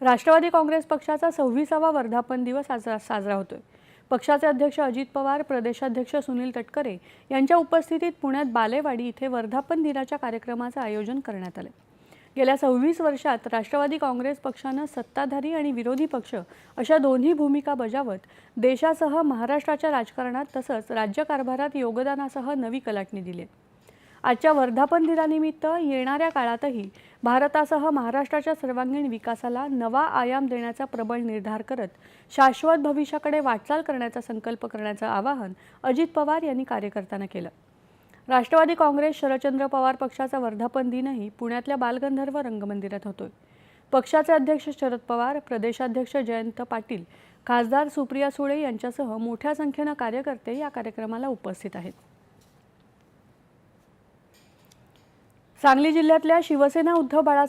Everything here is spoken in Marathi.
राष्ट्रवादी काँग्रेस पक्षाचा सव्वीसावा वर्धापन दिवस आज साजरा होतोय. पक्षाचे अध्यक्ष अजित पवार प्रदेशाध्यक्ष सुनील तटकरे यांच्या उपस्थितीत पुण्यात बालेवाडी इथे वर्धापन दिनाच्या कार्यक्रमाचं आयोजन करण्यात आलं गेल्या सव्वीस वर्षात राष्ट्रवादी काँग्रेस पक्षानं सत्ताधारी आणि विरोधी पक्ष अशा दोन्ही भूमिका बजावत देशासह महाराष्ट्राच्या राजकारणात तसंच राज्यकारभारात योगदानासह नवी कलाटणी दिली आजच्या वर्धापन दिनानिमित्त येणाऱ्या काळातही भारतासह महाराष्ट्राच्या सर्वांगीण विकासाला नवा आयाम देण्याचा प्रबळ निर्धार करत शाश्वत भविष्याकडे वाटचाल करण्याचा संकल्प करण्याचं आवाहन अजित पवार यांनी कार्यकर्त्यांना केलं. राष्ट्रवादी काँग्रेस शरदचंद्र पवार पक्षाचा वर्धापन दिनही पुण्यातल्या बालगंधर्व रंगमंदिरात होतोय. पक्षाचे अध्यक्ष शरद पवार प्रदेशाध्यक्ष जयंत पाटील खासदार सुप्रिया सुळे यांच्यासह मोठ्या संख्येनं कार्यकर्ते या कार्यक्रमाला उपस्थित आहेत. सांगली जिल्ह्यातल्या शिवसेना उद्धव बाळासाहेब